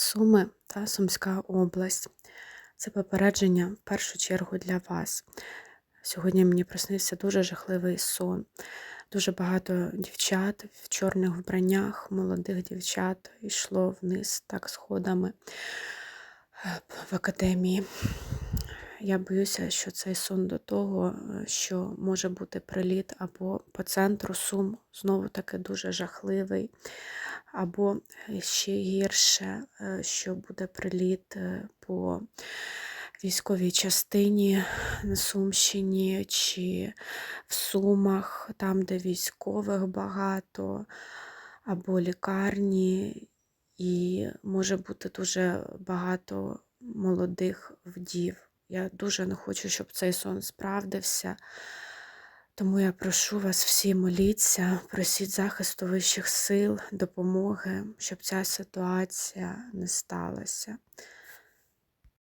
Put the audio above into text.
Суми та Сумська область. Це попередження в першу чергу для вас. Сьогодні мені приснився дуже жахливий сон. Дуже багато дівчат в чорних вбраннях, молодих дівчат йшло вниз так сходами е, в академії. Я боюся, що цей сон до того, е, що може бути приліт або по центру Сум, знову таки дуже жахливий, або е, ще гірше, е, що буде приліт е, по військовій частині на Сумщині чи в Сумах, там, де військових багато, або лікарні, і може бути дуже багато молодих вдів. Я дуже не хочу, щоб цей сон справдився. Тому я прошу вас всі моліться, просіть захисту вищих сил, допомоги, щоб ця ситуація не сталася.